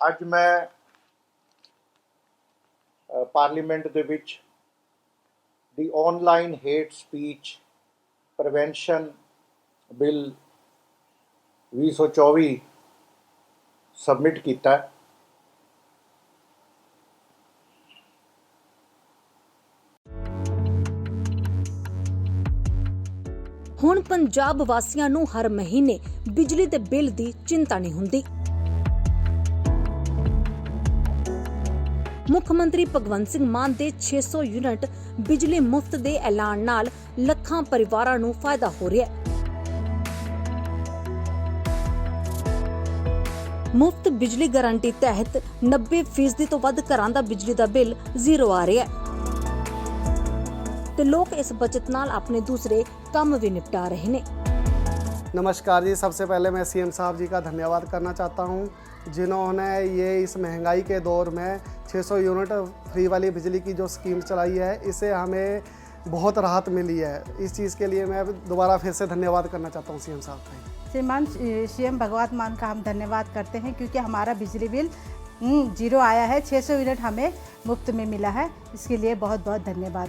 ਅੱਜ ਮੈਂ ਪਾਰਲੀਮੈਂਟ ਦੇ ਵਿੱਚ ਦੀ online hate speech prevention bill 2024 submit ਕੀਤਾ ਹੈ। ਹੁਣ ਪੰਜਾਬ ਵਾਸੀਆਂ ਨੂੰ ਹਰ ਮਹੀਨੇ ਬਿਜਲੀ ਦੇ ਬਿੱਲ ਦੀ ਚਿੰਤਾ ਨਹੀਂ ਹੁੰਦੀ ਮੁੱਖ ਮੰਤਰੀ ਭਗਵੰਤ ਸਿੰਘ ਮਾਨ ਦੇ 600 ਯੂਨਿਟ ਬਿਜਲੀ ਮੁਫਤ ਦੇ ਐਲਾਨ ਨਾਲ ਲੱਖਾਂ ਪਰਿਵਾਰਾਂ ਨੂੰ ਫਾਇਦਾ ਹੋ ਰਿਹਾ ਹੈ ਮੁਫਤ ਬਿਜਲੀ ਗਾਰੰਟੀ ਤਹਿਤ 90% ਤੋਂ ਵੱਧ ਘਰਾਂ ਦਾ ਬਿਜਲੀ ਦਾ ਬਿੱਲ ਜ਼ੀਰੋ ਆ ਰਿਹਾ ਹੈ ਤੇ ਲੋਕ ਇਸ ਬਚਤ ਨਾਲ ਆਪਣੇ ਦੂਸਰੇ ਕੰਮ ਵੀ ਨਿਪਟਾ ਰਹੇ ਨੇ नमस्कार जी सबसे पहले मैं सीएम साहब जी का धन्यवाद करना चाहता हूँ जिन्होंने ये इस महँगाई के दौर में 600 यूनिट फ्री वाली बिजली की जो स्कीम चलाई है इसे हमें बहुत राहत मिली है। इस चीज़ के लिए मैं दोबारा फिर से धन्यवाद करना चाहता हूँ सीएम साहब का श्रीमान सीएम भगवत मान का हम धन्यवाद करते हैं क्योंकि हमारा बिजली बिल हम्म, ज़ीरो आया है। 600 यूनिट हमें मुफ़्त में मिला है। इसके लिए बहुत बहुत धन्यवाद।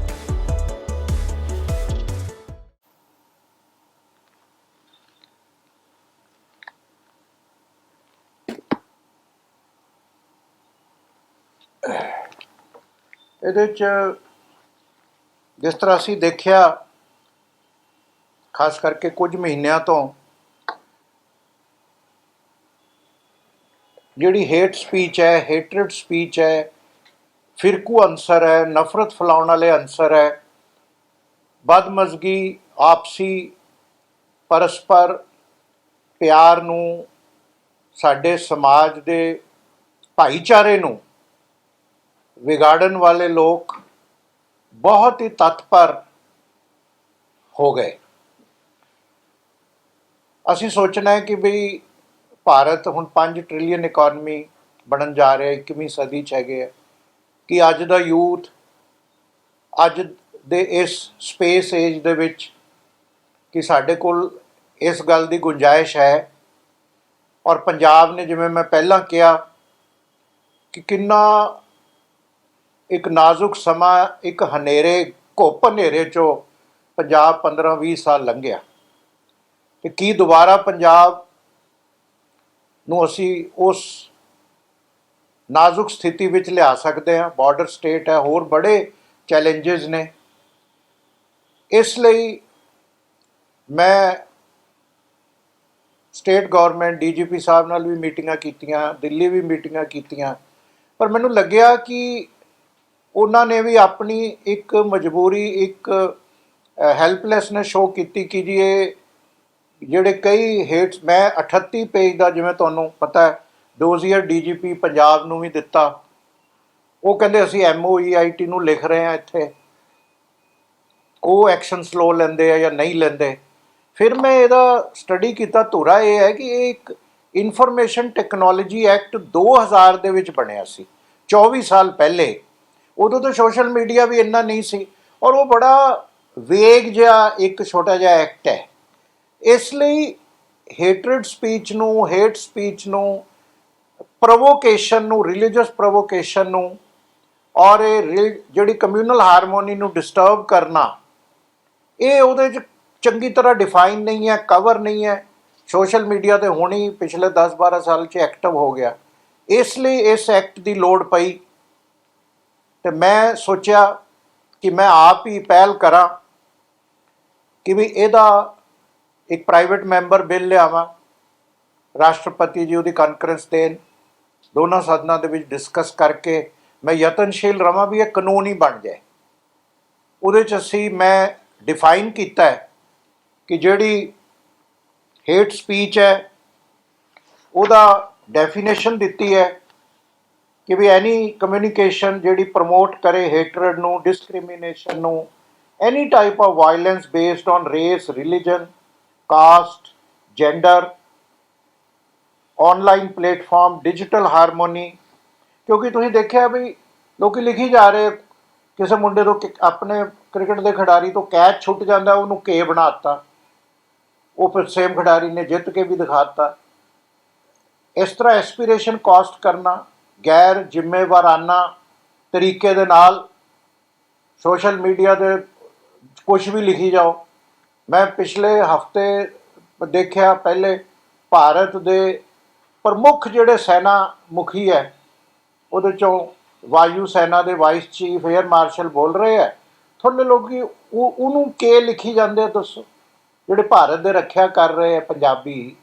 ਇਹਦੇ ਚ ਜਿਸ ਤਰ੍ਹਾਂ ਅਸੀਂ ਦੇਖਿਆ, ਖਾਸ ਕਰਕੇ ਕੁਝ ਮਹੀਨਿਆਂ ਤੋਂ, ਜਿਹੜੀ ਹੇਟ ਸਪੀਚ ਹੈ ਹੇਟਰਡ ਸਪੀਚ ਹੈ, ਫਿਰਕੂ ਅੰਸਰ ਹੈ, ਨਫ਼ਰਤ ਫੈਲਾਉਣ ਵਾਲੇ ਅੰਸਰ ਹੈ, ਬਦਮਜ਼ਗੀ, ਆਪਸੀ, ਪਰਸਪਰ ਪਿਆਰ ਨੂੰ ਸਾਡੇ ਸਮਾਜ ਦੇ ਭਾਈਚਾਰੇ ਨੂੰ ਵਿਗਾੜਨ ਵਾਲੇ ਲੋਕ ਬਹੁਤ ਹੀ ਤਤਪਰ ਹੋ ਗਏ। ਅਸੀਂ ਸੋਚਣਾ ਹੈ ਕਿ ਵੀ ਭਾਰਤ ਹੁਣ 5 ਟ੍ਰਿਲੀਅਨ ਇਕਨੋਮੀ ਬਣਨ ਜਾ ਰਿਹਾ ਹੈ 21ਵੀਂ ਸਦੀ ਚ ਹੈਗੇ ਆ, ਕਿ ਅੱਜ ਦਾ ਯੂਥ, ਅੱਜ ਦੇ ਇਸ ਸਪੇਸ ਏਜ ਦੇ ਵਿੱਚ ਕਿ ਸਾਡੇ ਕੋਲ ਇਸ ਗੱਲ ਦੀ ਗੁੰਜਾਇਸ਼ ਹੈ। ਔਰ ਪੰਜਾਬ ਨੇ ਜਿਵੇਂ ਮੈਂ ਪਹਿਲਾਂ ਕਿਹਾ ਕਿ ਕਿੰਨਾ ਇੱਕ ਨਾਜ਼ੁਕ ਸਮਾਂ, ਇੱਕ ਹਨੇਰੇ, ਘੁੱਪ ਹਨੇਰੇ ਚੋਂ ਪੰਜਾਬ 15 20 ਸਾਲ ਲੰਘਿਆ। ਤੇ ਕੀ ਦੁਬਾਰਾ ਪੰਜਾਬ ਨੂੰ ਅਸੀਂ ਉਸ ਨਾਜ਼ੁਕ ਸਥਿਤੀ ਵਿੱਚ ਲਿਆ ਸਕਦੇ ਹਾਂ? ਬਾਰਡਰ ਸਟੇਟ ਹੈ, ਹੋਰ ਬੜੇ ਚੈਲੰਜਸ ਨੇ। ਇਸ ਲਈ ਮੈਂ ਸਟੇਟ ਗਵਰਨਮੈਂਟ ਡੀਜੀਪੀ ਸਾਹਿਬ ਨਾਲ ਵੀ ਮੀਟਿੰਗਾਂ ਕੀਤੀਆਂ, ਦਿੱਲੀ ਵੀ ਮੀਟਿੰਗਾਂ ਕੀਤੀਆਂ। ਪਰ ਮੈਨੂੰ ਲੱਗਿਆ ਕਿ ਉਹਨਾਂ ਨੇ ਵੀ ਆਪਣੀ ਇੱਕ ਮਜਬੂਰੀ, ਇੱਕ ਹੈਲਪਲੈਸਨੈਸ ਸ਼ੋ ਕੀਤੀ ਕਿ ਜੀ ਇਹ ਜਿਹੜੇ ਕਈ ਹੇਟਸ ਮੈਂ 38 ਪੇਜ ਦਾ ਜਿਵੇਂ ਤੁਹਾਨੂੰ ਪਤਾ ਹੈ ਡੋਜ਼ੀਅਰ ਡੀਜੀਪੀ ਪੰਜਾਬ ਨੂੰ ਵੀ ਦਿੱਤਾ। ਉਹ ਕਹਿੰਦੇ ਅਸੀਂ ਐਮਓਈਆਈਟੀ ਨੂੰ ਲਿਖ ਰਹੇ ਹਾਂ ਇੱਥੇ। ਉਹ ਐਕਸ਼ਨ ਸਲੋ ਲੈਂਦੇ ਆ ਜਾਂ ਨਹੀਂ ਲੈਂਦੇ। ਫਿਰ ਮੈਂ ਇਹਦਾ ਸਟੱਡੀ ਕੀਤਾ, ਧੁਰਾ ਇਹ ਹੈ ਕਿ ਇਹ ਇੱਕ ਇਨਫੋਰਮੇਸ਼ਨ ਟੈਕਨੋਲੋਜੀ ਐਕਟ 2000 ਦੇ ਵਿੱਚ ਬਣਿਆ ਸੀ। 24 ਸਾਲ ਪਹਿਲੇ ਉਦੋਂ ਤਾਂ ਸੋਸ਼ਲ ਮੀਡੀਆ ਵੀ ਇੰਨਾ ਨਹੀਂ ਸੀ ਔਰ ਉਹ ਬੜਾ ਵੇਗ ਜਿਹਾ ਇੱਕ ਛੋਟਾ ਜਿਹਾ ਐਕਟ ਹੈ। ਇਸ ਲਈ ਹੇਟਰਡ ਸਪੀਚ ਨੂੰ ਹੇਟ ਸਪੀਚ ਨੂੰ ਪ੍ਰੋਵੋਕੇਸ਼ਨ ਨੂੰ ਰਿਲੀਜੀਅਸ ਪ੍ਰੋਵੋਕੇਸ਼ਨ ਨੂੰ ਔਰ ਇਹ ਰਿਲ- ਜਿਹੜੀ ਕਮਿਊਨਲ ਹਾਰਮੋਨੀ ਨੂੰ ਡਿਸਟਰਬ ਕਰਨਾ, ਇਹ ਉਹਦੇ ਚ ਚੰਗੀ ਤਰ੍ਹਾਂ ਡਿਫਾਈਨ ਨਹੀਂ ਹੈ ਕਵਰ ਨਹੀਂ ਹੈ। ਸੋਸ਼ਲ ਮੀਡੀਆ ਤੇ ਹੁਣੀ ਪਿਛਲੇ 10-12 ਸਾਲ ਚ ਐਕਟਿਵ ਹੋ ਗਿਆ। ਇਸ ਲਈ ਇਸ ਐਕਟ ਦੀ ਲੋੜ ਪਈ। ਤੇ ਮੈਂ ਸੋਚਿਆ ਕਿ ਮੈਂ ਆਪ ਹੀ ਪਹਿਲ ਕਰਾਂ ਕਿ ਵੀ ਇਹਦਾ ਇੱਕ ਪ੍ਰਾਈਵੇਟ ਮੈਂਬਰ ਬਿੱਲ ਲਿਆਵਾਂ, ਰਾਸ਼ਟਰਪਤੀ ਜੀ ਉਹਦੀ ਕਾਨਫਰੰਸ ਦੇਣ, ਦੋਨਾਂ ਸਦਨਾਂ ਦੇ ਵਿੱਚ ਡਿਸਕਸ ਕਰਕੇ ਮੈਂ ਯਤਨਸ਼ੀਲ ਰਵਾਂ ਵੀ ਇਹ ਕਾਨੂੰਨ ਹੀ ਬਣ ਜਾਏ। ਉਹਦੇ ਚ ਅਸੀਂ, ਮੈਂ ਡਿਫਾਈਨ ਕੀਤਾ ਹੈ ਕਿ ਜਿਹੜੀ ਹੇਟ ਸਪੀਚ ਹੈ, ਉਹਦਾ ਡੈਫੀਨੇਸ਼ਨ ਦਿੱਤੀ ਹੈ ਕਿ ਵੀ ਐਨੀ ਕਮਿਊਨੀਕੇਸ਼ਨ ਜਿਹੜੀ ਪ੍ਰਮੋਟ ਕਰੇ ਹੇਟਰਡ ਨੂੰ ਡਿਸਕ੍ਰਿਮੀਨੇਸ਼ਨ ਨੂੰ any type of violence based on race religion caste gender online platform digital harmony ਕਿਉਂਕਿ ਤੁਸੀਂ ਦੇਖਿਆ ਵੀ ਲੋਕੀ ਲਿਖੀ ਜਾ ਰਹੇ, ਕਿਸੇ ਮੁੰਡੇ ਤੋਂ ਕਿ- ਆਪਣੇ ਕ੍ਰਿਕਟ ਦੇ ਖਿਡਾਰੀ ਤੋਂ ਕੈਚ ਛੁੱਟ ਜਾਂਦਾ, ਉਹਨੂੰ ਕੇ ਬਣਾਤਾ ਉਹ ਫਿਰ ਸੇਮ ਖਿਡਾਰੀ ਨੇ ਜਿੱਤ ਕੇ ਵੀ ਦਿਖਾਤਾ ਇਸ ਤਰ੍ਹਾਂ ਐਸਪੀਰੇਸ਼ਨ ਕਾਸਟ ਕਰਨਾ ਗੈਰ ਜ਼ਿੰਮੇਵਾਰਾਨਾ ਤਰੀਕੇ ਦੇ ਨਾਲ ਸੋਸ਼ਲ ਮੀਡੀਆ ਦੇ ਕੁਝ ਵੀ ਲਿਖੀ ਜਾਓ। ਮੈਂ ਪਿਛਲੇ ਹਫ਼ਤੇ ਦੇਖਿਆ, ਪਹਿਲੇ ਭਾਰਤ ਦੇ ਪ੍ਰਮੁੱਖ ਜਿਹੜੇ ਸੈਨਾ ਮੁਖੀ ਹੈ, ਉਹਦੇ ਚੋਂ ਵਾਯੂ ਸੈਨਾ ਦੇ ਵਾਈਸ ਚੀਫ 에ਅਰ ਮਾਰਸ਼ਲ ਬੋਲ ਰਹੇ ਹੈ। ਥੋੜੇ ਲੋਕੀ ਉਹਨੂੰ ਕੇ ਲਿਖੀ ਜਾਂਦੇ ਆ ਦੱਸੋ? ਜਿਹੜੇ ਭਾਰਤ ਦੇ ਰੱਖਿਆ ਕਰ ਰਹੇ ਹੈ, ਪੰਜਾਬੀ।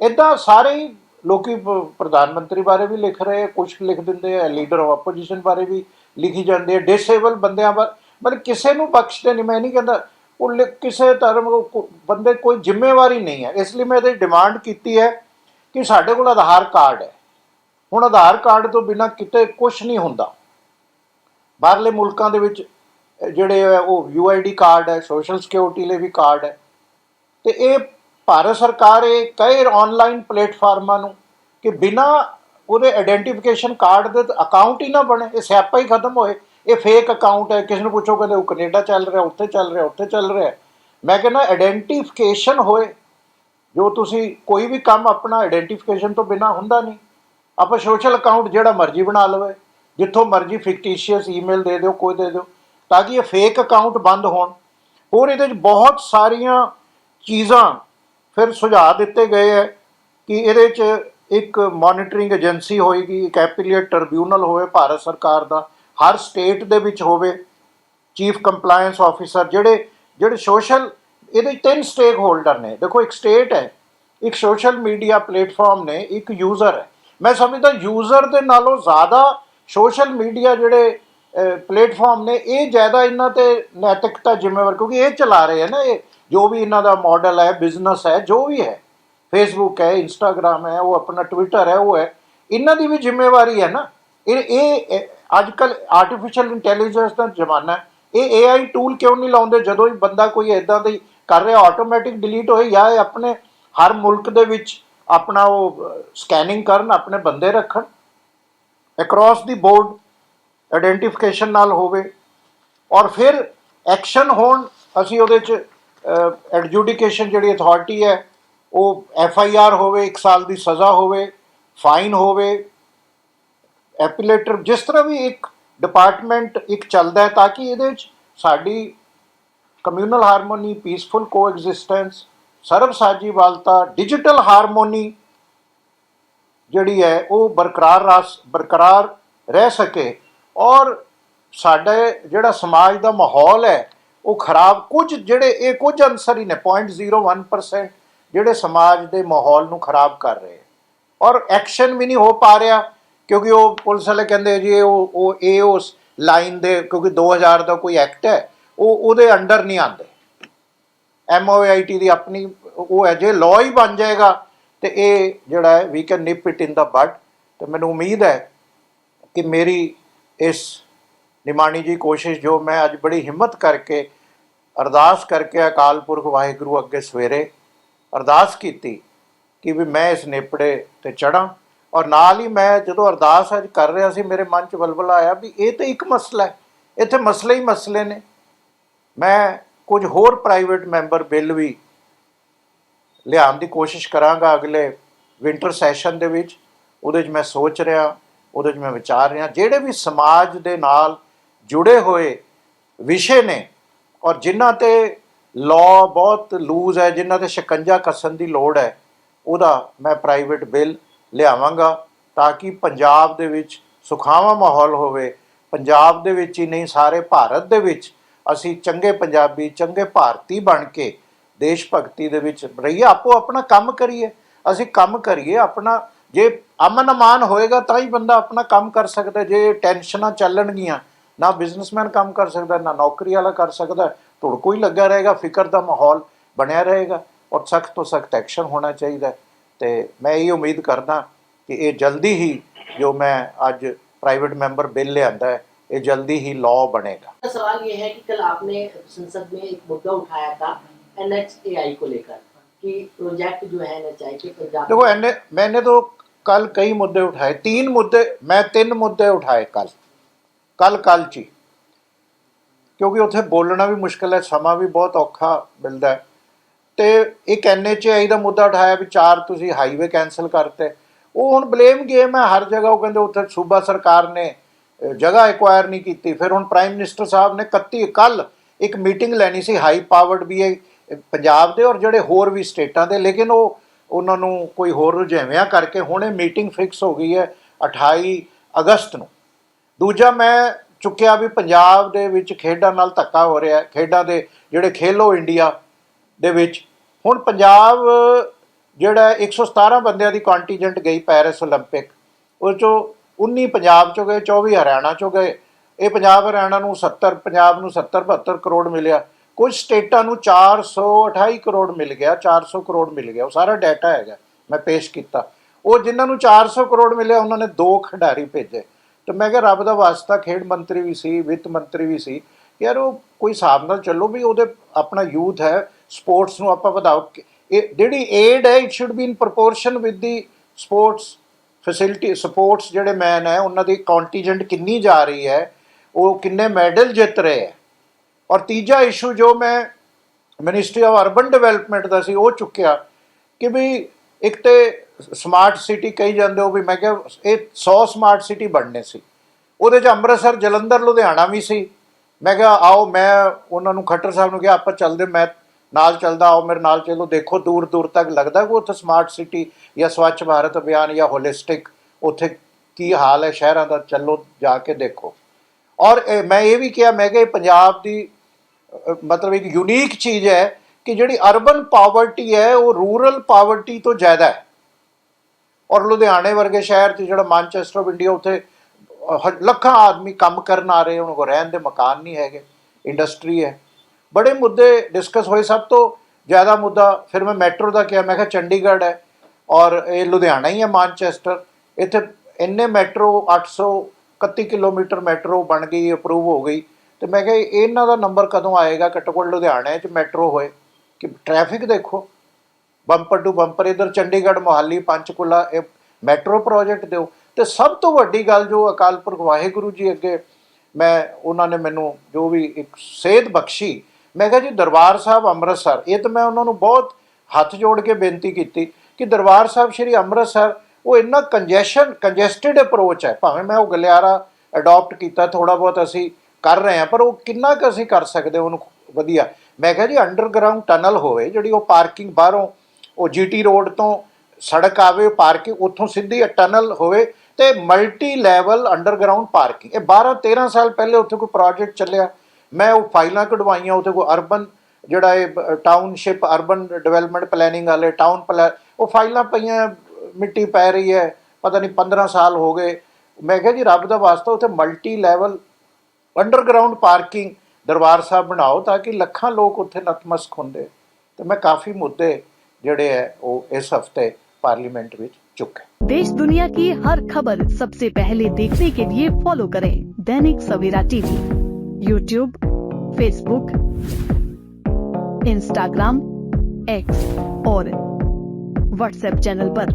ਇਦਾਂ ਸਾਰੇ ਹੀ ਲੋਕੀ ਪ੍ਰਧਾਨ ਮੰਤਰੀ ਬਾਰੇ ਵੀ ਲਿਖ ਰਹੇ ਆ ਕੁਝ ਲਿਖ ਦਿੰਦੇ ਆ ਲੀਡਰ ਆਫ ਆਪੋਜੀਸ਼ਨ ਬਾਰੇ ਵੀ ਲਿਖੀ ਜਾਂਦੇ ਆ ਡਿਸੇਬਲ ਬੰਦਿਆਂ ਬਾਰੇ ਮਤਲਬ ਕਿਸੇ ਨੂੰ ਬਖਸ਼ਦੇ ਨਹੀਂ ਮੈਂ ਨਹੀਂ ਕਹਿੰਦਾ, ਉਹ ਲਿ- ਕਿਸੇ ਧਰਮ ਬੰਦੇ ਕੋਈ ਜ਼ਿੰਮੇਵਾਰੀ ਨਹੀਂ ਹੈ। ਇਸ ਲਈ ਮੈਂ ਇਹਦੀ ਡਿਮਾਂਡ ਕੀਤੀ ਹੈ ਕਿ ਸਾਡੇ ਕੋਲ ਆਧਾਰ ਕਾਰਡ ਹੈ। ਹੁਣ ਆਧਾਰ ਕਾਰਡ ਤੋਂ ਬਿਨਾ ਕਿਤੇ ਕੁਝ ਨਹੀਂ ਹੁੰਦਾ। ਬਾਹਰਲੇ ਮੁਲਕਾਂ ਦੇ ਵਿੱਚ ਜਿਹੜੇ ਹੈ ਉਹ ਯੂਆਈਡੀ ਕਾਰਡ ਹੈ ਸੋਸ਼ਲ ਸਿਕਿਉਰਿਟੀ ਲਈ ਵੀ ਕਾਰਡ ਹੈ। ਤੇ ਇਹ ਭਾਰਤ ਸਰਕਾਰ ਇਹ ਕਈ ਆਨਲਾਈਨ ਪਲੇਟਫਾਰਮਾਂ ਨੂੰ ਕਿ ਬਿਨਾ ਉਹਦੇ ਆਇਡੈਂਟੀਫਿਕੇਸ਼ਨ ਕਾਰਡ ਦੇ ਅਕਾਊਂਟ ਹੀ ਨਾ ਬਣੇ, ਇਹ ਸਿਆਪਾ ਹੀ ਖਤਮ ਹੋਏ। ਇਹ ਫੇਕ ਅਕਾਊਂਟ ਹੈ, ਕਿਸੇ ਨੂੰ ਪੁੱਛੋ ਕਹਿੰਦੇ ਉਹ ਕੈਨੇਡਾ ਚੱਲ ਰਿਹਾ, ਉੱਥੇ ਚੱਲ ਰਿਹਾ, ਉੱਥੇ ਚੱਲ ਰਿਹਾ। ਮੈਂ ਕਹਿੰਦਾ ਆਇਡੈਂਟੀਫਿਕੇਸ਼ਨ ਹੋਏ, ਜੋ ਤੁਸੀਂ ਕੋਈ ਵੀ ਕੰਮ ਆਪਣਾ ਆਇਡੈਂਟੀਫਿਕੇਸ਼ਨ ਤੋਂ ਬਿਨਾ ਹੁੰਦਾ ਨਹੀਂ। ਆਪਾਂ ਸੋਸ਼ਲ ਅਕਾਊਂਟ ਜਿਹੜਾ ਮਰਜ਼ੀ ਬਣਾ ਲਵੇ, ਜਿੱਥੋਂ ਮਰਜ਼ੀ ਫਿਕਟੀਸ਼ੀਅਸ ਈਮੇਲ ਦੇ ਦਿਓ, ਕੋਈ ਦੇ ਦਿਓ, ਤਾਂ ਕਿ ਇਹ ਫੇਕ ਅਕਾਊਂਟ ਬੰਦ ਹੋਣ। ਹੋਰ ਇਹਦੇ ਵਿੱਚ ਬਹੁਤ ਸਾਰੀਆਂ ਚੀਜ਼ਾਂ ਫਿਰ ਸੁਝਾਅ ਦਿੱਤੇ ਗਏ ਹੈ ਕਿ ਇਹਦੇ 'ਚ ਇੱਕ ਮੋਨੀਟਰਿੰਗ ਏਜੰਸੀ ਹੋਏਗੀ, ਇੱਕ ਐਪੀਲੀਏਟ ਟ੍ਰਿਬਿਊਨਲ ਹੋਵੇ ਭਾਰਤ ਸਰਕਾਰ ਦਾ, ਹਰ ਸਟੇਟ ਦੇ ਵਿੱਚ ਹੋਵੇ, ਚੀਫ ਕੰਪਲਾਈਂਸ ਆਫੀਸਰ ਜਿਹੜੇ ਜਿਹੜੇ ਸੋਸ਼ਲ, ਇਹਦੇ ਤਿੰਨ ਸਟੇਕ ਹੋਲਡਰ ਨੇ। ਦੇਖੋ, ਇੱਕ ਸਟੇਟ ਹੈ, ਇੱਕ ਸੋਸ਼ਲ ਮੀਡੀਆ ਪਲੇਟਫਾਰਮ ਨੇ, ਇੱਕ ਯੂਜ਼ਰ ਹੈ। ਮੈਂ ਸਮਝਦਾ ਯੂਜ਼ਰ ਦੇ ਨਾਲੋਂ ਜ਼ਿਆਦਾ ਸੋਸ਼ਲ ਮੀਡੀਆ ਜਿਹੜੇ ਪਲੇਟਫਾਰਮ ਨੇ ਇਹ ਜ਼ਿਆਦਾ ਇਹਨਾਂ ਤੇ ਨੈਤਿਕਤਾ ਜ਼ਿੰਮੇਵਾਰ, ਕਿਉਂਕਿ ਇਹ ਚਲਾ ਰਹੇ ਹੈ ਨਾ ਇਹ, ਜੋ ਵੀ ਇਹਨਾਂ ਦਾ ਮਾਡਲ ਹੈ ਬਿਜ਼ਨਸ ਹੈ, ਜੋ ਵੀ ਹੈ ਫੇਸਬੁੱਕ ਹੈ ਇੰਸਟਾਗ੍ਰam ਹੈ, ਉਹ ਆਪਣਾ ਟਵਿੱਟਰ ਹੈ, ਉਹ ਹੈ, ਇਹਨਾਂ ਦੀ ਵੀ ਜ਼ਿੰਮੇਵਾਰੀ ਹੈ ਨਾ। ਇਹ ਇਹ ਅੱਜ ਕੱਲ ਆਰਟੀਫੀਸ਼ੀਅਲ ਇੰਟੈਲੀਜੈਂਸ ਦਾ ਜ਼ਮਾਨਾ ਹੈ। ਇਹ AI ਟੂਲ ਕਿਉਂ ਨਹੀਂ ਲਾਉਂਦੇ? ਜਦੋਂ ਹੀ ਬੰਦਾ ਕੋਈ ਇਦਾਂ ਦੀ ਕਰ ਰਿਹਾ ਆਟੋਮੈਟਿਕ ਡਿਲੀਟ ਹੋਏ, ਜਾਂ ਇਹ ਆਪਣੇ ਹਰ ਮੁਲਕ ਦੇ ਵਿੱਚ ਆਪਣਾ ਉਹ ਸਕੈਨਿੰਗ ਕਰਨ, ਆਪਣੇ ਬੰਦੇ ਰੱਖਣ। ਅਕ੍ਰੋਸ ਦੀ ਬੋਰਡ ਆਇਡੈਂਟੀਫਿਕੇਸ਼ਨ ਨਾਲ ਹੋਵੇ। ਔਰ ਫਿਰ ਐਕਸ਼ਨ ਹੋਣ, ਅਸੀਂ ਉਹਦੇ ਚ ਐਡਜੂਡੀਕੇਸ਼ਨ ਜਿਹੜੀ ਅਥਾਰਟੀ ਹੈ, ਉਹ ਐਫ ਆਈ ਆਰ ਹੋਵੇ 1 ਸਾਲ ਦੀ ਸਜ਼ਾ ਹੋਵੇ ਫਾਈਨ ਹੋਵੇ ਐਪੀਲੇਟਰ ਜਿਸ ਤਰ੍ਹਾਂ ਵੀ ਇੱਕ ਡਿਪਾਰਟਮੈਂਟ ਇੱਕ ਚੱਲਦਾ ਹੈ, ਤਾਂ ਕਿ ਇਹਦੇ ਵਿੱਚ ਸਾਡੀ ਕਮਿਊਨਲ ਹਾਰਮੋਨੀ ਪੀਸਫੁਲ ਕੋਐਗਜ਼ਿਸਟੈਂਸ ਸਰਬਸਾਜੀਵਾਲਤਾ ਡਿਜੀਟਲ ਹਾਰਮੋਨੀ ਜਿਹੜੀ ਹੈ, ਉਹ ਬਰਕਰਾਰ ਰਸ, ਬਰਕਰਾਰ ਰਹਿ ਸਕੇ। ਔਰ ਸਾਡੇ ਜਿਹੜਾ ਸਮਾਜ ਦਾ ਮਾਹੌਲ ਹੈ, ਉਹ ਖਰਾਬ। ਕੁਝ ਜਿਹੜੇ, ਇਹ ਕੁਝ ਅੰਸਰ ਹੀ ਨੇ 0.01% ਜਿਹੜੇ ਸਮਾਜ ਦੇ ਮਾਹੌਲ ਨੂੰ ਖਰਾਬ ਕਰ ਰਹੇ ਔਰ ਐਕਸ਼ਨ ਵੀ ਨਹੀਂ ਹੋ ਪਾ ਰਿਹਾ, ਕਿਉਂਕਿ ਉਹ ਪੁਲਿਸ ਵਾਲੇ ਕਹਿੰਦੇ ਜੀ ਉਹ ਉਹ, ਇਹ ਉਸ ਲਾਈਨ ਦੇ, ਕਿਉਂਕਿ 2000 ਦਾ ਕੋਈ ਐਕਟ ਹੈ, ਉਹ, ਉਹਦੇ ਅੰਡਰ ਨਹੀਂ ਆਉਂਦੇ। ਐਮਓਆਈਟੀ ਦੀ ਆਪਣੀ, ਉਹ ਹੈ, ਜੇ ਲਾਅ ਹੀ ਬਣ ਜਾਏਗਾ, ਤੇ ਇਹ ਜਿਹੜਾ ਹੈ we can nip it in the bud ਤੇ ਮੈਨੂੰ ਉਮੀਦ ਹੈ ਕਿ ਮੇਰੀ ਇਸ ਨਿਮਾਣੀ ਜੀ ਕੋਸ਼ਿਸ਼ ਜੋ ਮੈਂ ਅੱਜ ਬੜੀ ਹਿੰਮਤ ਕਰਕੇ, ਅਰਦਾਸ ਕਰਕੇ ਅਕਾਲ ਪੁਰਖ ਵਾਹਿਗੁਰੂ ਅੱਗੇ ਸਵੇਰੇ ਅਰਦਾਸ ਕੀਤੀ ਕਿ ਵੀ ਮੈਂ ਇਸ ਨੇਪੜੇ ਤੇ ਚੜਾਂ ਔਰ ਨਾਲ ਹੀ ਮੈਂ ਜਦੋਂ ਅਰਦਾਸ ਅੱਜ ਕਰ ਰਿਹਾ ਸੀ, ਮੇਰੇ ਮਨ 'ਚ ਬਲਬਲਾ ਆਇਆ ਵੀ ਇਹ ਤਾਂ ਇੱਕ ਮਸਲਾ ਹੈ, ਇੱਥੇ ਮਸਲੇ ਹੀ ਮਸਲੇ ਨੇ। ਮੈਂ ਕੁਝ ਹੋਰ ਪ੍ਰਾਈਵੇਟ ਮੈਂਬਰ ਬਿੱਲ ਵੀ ਲਿਆਉਣ ਦੀ ਕੋਸ਼ਿਸ਼ ਕਰਾਂਗਾ ਅਗਲੇ ਵਿੰਟਰ ਸੈਸ਼ਨ ਦੇ ਵਿੱਚ, ਉਹਦੇ 'ਚ ਮੈਂ ਸੋਚ ਰਿਹਾ ਉਹਦੇ 'ਚ ਮੈਂ ਵਿਚਾਰ ਰਿਹਾ। ਜਿਹੜੇ ਵੀ ਸਮਾਜ ਦੇ ਨਾਲ ਜੁੜੇ ਹੋਏ ਵਿਸ਼ੇ ਨੇ ਔਰ ਜਿਨ੍ਹਾਂ ਤੇ ਲਾਅ ਬਹੁਤ ਲੂਜ਼ ਹੈ, ਜਿਨ੍ਹਾਂ ਤੇ ਸ਼ਿਕੰਜਾ ਕੱਸਣ ਦੀ ਲੋੜ ਹੈ, ਉਹਦਾ ਮੈਂ ਪ੍ਰਾਈਵੇਟ ਬਿੱਲ ਲਿਆਵਾਂਗਾ ਤਾਂ ਕਿ ਪੰਜਾਬ ਦੇ ਵਿੱਚ ਸੁਖਾਵਾਂ ਮਾਹੌਲ ਹੋਵੇ। ਪੰਜਾਬ ਦੇ ਵਿੱਚ ਹੀ ਨਹੀਂ, ਸਾਰੇ ਭਾਰਤ ਦੇ ਵਿੱਚ ਅਸੀਂ ਚੰਗੇ ਪੰਜਾਬੀ, ਚੰਗੇ ਭਾਰਤੀ ਬਣ ਕੇ ਦੇਸ਼ ਭਗਤੀ ਦੇ ਵਿੱਚ ਰਹੀਏ। ਆਪੋ ਆਪਣਾ ਕੰਮ ਕਰੀਏ। ਅਸੀਂ ਕੰਮ ਕਰੀਏ ਆਪਣਾ ਜੇ ਅਮਨ ਅਮਾਨ ਹੋਏਗਾ ਤਾਂ ਹੀ ਬੰਦਾ ਆਪਣਾ ਕੰਮ ਕਰ ਸਕਦਾ ਜੇ ਟੈਨਸ਼ਨਾਂ ਚੱਲਣਗੀਆਂ ਨਾ ਬਿਜ਼ਨਸਮੈਨ ਕੰਮ ਕਰ ਸਕਦਾ ਨਾ ਨੌਕਰੀ ਵਾਲਾ ਕਰ ਸਕਦਾ ਧੁੜਕੋ ਹੀ ਲੱਗਾ ਰਹੇਗਾ ਫਿਕਰ ਦਾ ਮਾਹੌਲ ਬਣਿਆ ਰਹੇਗਾ ਔਰ ਸਖਤ ਤੋਂ ਸਖਤ ਐਕਸ਼ਨ ਹੋਣਾ ਚਾਹੀਦਾ ਹੈ। ਤੇ ਮੈਂ ਇਹ ਉਮੀਦ ਕਰਦਾ ਕਿ ਇਹ ਜਲਦੀ ਹੀ ਜੋ ਮੈਂ ਅੱਜ ਪ੍ਰਾਈਵੇਟ ਮੈਂਬਰ ਬਿੱਲ ਲਿਆਂਦਾ ਹੈ ਇਹ ਜਲਦੀ ਹੀ ਲਾਅ ਬਣੇਗਾ का सवाल ये है कि कल आपने संसद में एक मुद्दा उठाया था एनएचएआई को लेकर कि प्रोजेक्ट जो है एनएचआई के पंजाब देखो एने मैंने तो कल कई मुद्दे उठाए तीन मुद्दे मैं तीन मुद्दे उठाए कल कल कल ਚ ਹੀ ਕਿਉਂਕਿ ਉੱਥੇ ਬੋਲਣਾ ਵੀ ਮੁਸ਼ਕਲ ਹੈ ਸਮਾਂ ਵੀ ਬਹੁਤ ਔਖਾ ਮਿਲਦਾ ਹੈ ਤੇ ਇੱਕ ਐਨਐਚਆਈ ਦਾ ਮੁੱਦਾ ਉਠਾਇਆ ਵੀ ਚਾਰ ਤੁਸੀਂ ਹਾਈਵੇ ਕੈਨਸਲ ਕਰਤੇ ਉਹ ਹੁਣ ਬਲੇਮ ਗੇਮ ਹੈ ਹਰ ਜਗ੍ਹਾ ਉਹ ਕਹਿੰਦੇ ਉੱਥੇ ਸੂਬਾ ਸਰਕਾਰ ਨੇ ਅਹ, ਜਗ੍ਹਾ ਐਕਵਾਇਰ ਨਹੀਂ ਕੀਤੀ ਫਿਰ ਹੁਣ ਪ੍ਰਾਈਮ ਮਿਨਿਸਟਰ ਸਾਹਿਬ ਨੇ 31 ਕੱਲ ਇੱਕ ਮੀਟਿੰਗ ਲੈਣੀ ਸੀ ਹਾਈ ਪਾਵਰਡ ਵੀ ਹੈ ਪੰਜਾਬ ਦੇ ਔਰ ਜਿਹੜੇ ਹੋਰ ਵੀ ਸਟੇਟਾਂ ਦੇ ਲੇਕਿਨ ਉਹ ਉਹਨਾਂ ਨੂੰ ਕੋਈ ਹੋਰ ਰੁਝੇਵਿਆਂ ਕਰਕੇ ਹੁਣੇ ਮੀਟਿੰਗ ਫਿਕਸ ਹੋ ਗਈ ਹੈ 28 ਅਗਸਤ ਨੂੰ ਦੂਜਾ ਮੈਂ ਚੁੱਕਿਆ ਵੀ ਪੰਜਾਬ ਦੇ ਵਿੱਚ ਖੇਡਾਂ ਨਾਲ ਧੱਕਾ ਹੋ ਰਿਹਾ ਹੈ ਖੇਡਾਂ ਦੇ ਜਿਹੜੇ ਖੇਲੋ ਇੰਡੀਆ ਦੇ ਵਿੱਚ ਹੁਣ ਪੰਜਾਬ ਜਿਹੜਾ ਹੈ, 117 ਬੰਦਿਆਂ ਦੀ ਕੰਟੀਜੈਂਟ ਗਈ ਪੈਰਿਸ 올림픽 ਉਹ ਚੋਂ 19 ਪੰਜਾਬ ਚੋਂ ਗਏ 24 ਹਰਿਆਣਾ ਚੋਂ ਗਏ ਇਹ ਪੰਜਾਬ ਹਰਿਆਣਾ ਨੂੰ 70 ਪੰਜਾਬ ਨੂੰ 70 72 ਕਰੋੜ ਮਿਲਿਆ ਕੁਝ ਸਟੇਟਾਂ ਨੂੰ 428 ਕਰੋੜ ਮਿਲ ਗਿਆ 400 ਕਰੋੜ ਮਿਲ ਗਿਆ, ਉਹ ਸਾਰਾ ਡਾਟਾ ਹੈਗਾ, ਮੈਂ ਪੇਸ਼ ਕੀਤਾ। ਉਹ ਜਿਨ੍ਹਾਂ ਨੂੰ 400 ਕਰੋੜ ਮਿਲਿਆ, ਉਹਨਾਂ ਨੇ ਦੋ ਖਿਡਾਰੀ ਭੇਜੇ। ਤੇ ਮੈਂ ਕਿਹਾ, ਰੱਬ ਦਾ ਵਾਸਤਾ, ਖੇਡ ਮੰਤਰੀ ਵੀ ਸੀ, ਵਿੱਤ ਮੰਤਰੀ ਵੀ ਸੀ। ਯਾਰ, ਉਹ ਕੋਈ ਹਿਸਾਬ ਨਾਲ ਚੱਲੋ ਵੀ ਉਹਦੇ ਆਪਣਾ ਯੂਥ ਹੈ, ਸਪੋਰਟਸ ਨੂੰ ਆਪਾਂ ਵਧਾਓ। ਇਹ ਜਿਹੜੀ ਏਡ ਹੈ it should be in proportion with the sports facility sports ਜਿਹੜੇ ਮੈਨ ਹੈ, ਉਹਨਾਂ ਦੀ ਕੰਟੀਜੈਂਟ ਕਿੰਨੀ ਜਾ ਰਹੀ ਹੈ, ਉਹ ਕਿੰਨੇ ਮੈਡਲ ਜਿੱਤ ਰਹੇ ਹੈ। ਔਰ ਤੀਜਾ ਇਸ਼ੂ ਜੋ ਮੈਂ ਮਿਨਿਸਟਰੀ ਆਫ ਅਰਬਨ ਡਿਵੈਲਪਮੈਂਟ ਦਾ ਸੀ, ਉਹ ਚੁੱਕਿਆ ਕਿ ਵੀ ਇੱਕ ਤੇ ਸਮਾਰਟ ਸਿਟੀ ਕਹੀ ਜਾਂਦੇ ਹੋ ਵੀ ਮੈਂ ਕਿਹਾ ਇਹ 100 ਸਮਾਰਟ ਸਿਟੀ ਬਣਨੇ ਸੀ। ਉਹਦੇ 'ਚ ਅੰਮ੍ਰਿਤਸਰ, ਜਲੰਧਰ, ਲੁਧਿਆਣਾ ਵੀ ਸੀ। ਮੈਂ ਕਿਹਾ, ਆਓ ਮੈਂ ਉਹਨਾਂ ਨੂੰ ਖੱਟਰ ਸਾਹਿਬ ਨੂੰ ਕਿਹਾ, ਆਪਾਂ ਚੱਲਦੇ, ਮੈਂ ਨਾਲ ਚੱਲਦਾ, ਆਓ ਮੇਰੇ ਨਾਲ ਚੱਲੋ, ਦੇਖੋ ਦੂਰ ਦੂਰ ਤੱਕ ਲੱਗਦਾ ਕਿ ਉੱਥੇ ਸਮਾਰਟ ਸਿਟੀ ਜਾਂ ਸਵੱਛ ਭਾਰਤ ਅਭਿਆਨ ਜਾਂ ਹੋਲਿਸਟਿਕ ਉੱਥੇ ਕੀ ਹਾਲ ਹੈ, ਸ਼ਹਿਰਾਂ ਦਾ, ਚੱਲੋ ਜਾ ਕੇ ਦੇਖੋ। ਔਰ ਇਹ- ਮੈਂ ਇਹ ਵੀ ਕਿਹਾ, ਮੈਂ ਕਿਹਾ ਪੰਜਾਬ ਦੀ ਮਤਲਬ ਇੱਕ ਯੂਨੀਕ ਚੀਜ਼ ਹੈ ਕਿ ਜਿਹੜੀ ਅਰਬਨ ਪਾਵਰਟੀ ਹੈ, ਉਹ ਰੂਰਲ ਪਾਵਰਟੀ ਤੋਂ ਜ਼ਿਆਦਾ ਹੈ। ਔਰ ਲੁਧਿਆਣੇ ਵਰਗੇ ਸ਼ਹਿਰ 'ਚ ਜਿਹੜਾ ਮਾਨਚੈਸਟਰ ਆਫ ਇੰਡੀਆ ਉੱਥੇ ਲੱਖਾਂ ਆਦਮੀ ਕੰਮ ਕਰਨ ਆ ਰਹੇ ਉਹਨਾਂ ਕੋਲ ਰਹਿਣ ਦੇ ਮਕਾਨ ਨਹੀਂ ਹੈਗੇ ਇੰਡਸਟਰੀ ਹੈ। ਬੜੇ ਮੁੱਦੇ ਡਿਸਕਸ ਹੋਏ। ਸਭ ਤੋਂ ਜ਼ਿਆਦਾ ਮੁੱਦਾ, ਫਿਰ ਮੈਂ ਮੈਟਰੋ ਦਾ ਕਿਹਾ, ਮੈਂ ਕਿਹਾ ਚੰਡੀਗੜ੍ਹ ਹੈ, ਔਰ ਇਹ ਲੁਧਿਆਣਾ ਹੀ ਹੈ ਮਾਨਚੈਸਟਰ ਇੱਥੇ ਇੰਨੇ ਮੈਟਰੋ 831 ਕਿਲੋਮੀਟਰ ਮੈਟਰੋ ਬਣ ਗਈ ਅਪਰੂਵ ਹੋ ਗਈ। ਤੇ ਮੈਂ ਕਿਹਾ ਇਹਨਾਂ ਦਾ ਨੰਬਰ ਕਦੋਂ ਆਏਗਾ? ਘੱਟੋ ਘੱਟ ਲੁਧਿਆਣੇ 'ਚ ਮੈਟਰੋ ਹੋਏ। ਕਿ ਟ੍ਰੈਫਿਕ ਦੇਖੋ। ਬੰਪਰ ਟੂ ਬੰਪਰ ਇਧਰ ਚੰਡੀਗੜ੍ਹ, ਮੋਹਾਲੀ, ਪੰਚਕੁਲਾ, ਇਹ ਮੈਟਰੋ ਪ੍ਰੋਜੈਕਟ ਦਿਓ। ਤੇ ਸਭ ਤੋਂ ਵੱਡੀ ਗੱਲ ਜੋ ਅਕਾਲ ਪੁਰਖ ਵਾਹਿਗੁਰੂ ਜੀ ਅੱਗੇ ਮੈਂ, ਉਹਨਾਂ ਨੇ ਮੈਨੂੰ ਜੋ ਵੀ ਇੱਕ ਸੇਧ ਬਖਸ਼ੀ, ਮੈਂ ਕਿਹਾ ਜੀ ਦਰਬਾਰ ਸਾਹਿਬ ਅੰਮ੍ਰਿਤਸਰ, ਇਹ ਤਾਂ ਮੈਂ ਉਹਨਾਂ ਨੂੰ ਬਹੁਤ ਹੱਥ ਜੋੜ ਕੇ ਬੇਨਤੀ ਕੀਤੀ ਕਿ ਦਰਬਾਰ ਸਾਹਿਬ ਸ੍ਰੀ ਅੰਮ੍ਰਿਤਸਰ, ਉਹ ਇੰਨਾ ਕੰਜੈਸ਼ਨ ਕੰਜੈਸਟਡ ਅਪਰੋਚ ਹੈ। ਭਾਵੇਂ ਮੈਂ ਉਹ ਗਲਿਆਰਾ ਅਡਾਪਟ ਕੀਤਾ ਥੋੜਾ ਬਹੁਤ ਅਸੀਂ ਕਰ ਰਹੇ ਹਾਂ, ਪਰ ਉਹ ਕਿੰਨਾ ਕੁ ਅਸੀਂ ਕਰ ਸਕਦੇ ਉਹਨੂੰ ਵਧੀਆ। ਮੈਂ ਕਿਹਾ ਜੀ ਅੰਡਰਗਰਾਉਂਡ ਟਨਲ ਹੋਵੇ, ਜਿਹੜੀ ਉਹ ਪਾਰਕਿੰਗ ਬਾਹਰੋਂ, ਉਹ ਜੀਟੀ ਰੋਡ ਤੋਂ ਸੜਕ ਆਵੇ ਪਾਰਕਿੰਗ ਉੱਥੋਂ ਸਿੱਧੀ ਟਨਲ ਹੋਵੇ ਤੇ ਮਲਟੀ ਲੈਵਲ ਅੰਡਰਗਰਾਉਂਡ ਪਾਰਕਿੰਗ ਇਹ 12 13 ਸਾਲ ਪਹਿਲੇ ਉੱਥੇ ਕੋਈ ਪ੍ਰੋਜੈਕਟ ਚੱਲਿਆ। ਮੈਂ ਉਹ ਫਾਈਲਾਂ ਕਢਵਾਈਆਂ, ਉੱਥੇ ਕੋਈ ਅਰਬਨ ਜਿਹੜਾ ਇਹ ਟਾਊਨਸ਼ਿਪ ਅਰਬਨ ਡਿਵੈਲਪਮੈਂਟ ਪਲੈਨਿੰਗ ਵਾਲੇ ਟਾਊਨ ਪਲੈ ਉਹ ਫਾਈਲਾਂ ਪਈਆਂ, ਮਿੱਟੀ ਪੈ ਰਹੀ ਹੈ, ਪਤਾ ਨਹੀਂ 15 ਸਾਲ ਹੋ ਗਏ। ਮੈਂ ਕਿਹਾ ਜੀ, ਰੱਬ ਦਾ ਵਾਸਤਾ ਉੱਥੇ multi level underground parking Darbar Sahib ਬਣਾਓ ਤਾਂ ਕਿ ਲੱਖਾਂ ਲੋਕ ਉੱਥੇ ਨਤਮਸਕ ਹੁੰਦੇ ਤੇ ਮੈਂ ਕਾਫੀ ਮੁੱਦੇ ਜਿਹੜੇ ਹੈ ਉਹ ਇਸ ਹਫਤੇ ਪਾਰਲੀਮੈਂਟ ਵਿੱਚ ਚੁੱਕੇ देश दुनिया की हर खबर सबसे पहले देखने के लिए फॉलो करें Dainik Savera TV YouTube Facebook Instagram X और व्हाट्सएप चैनल पर।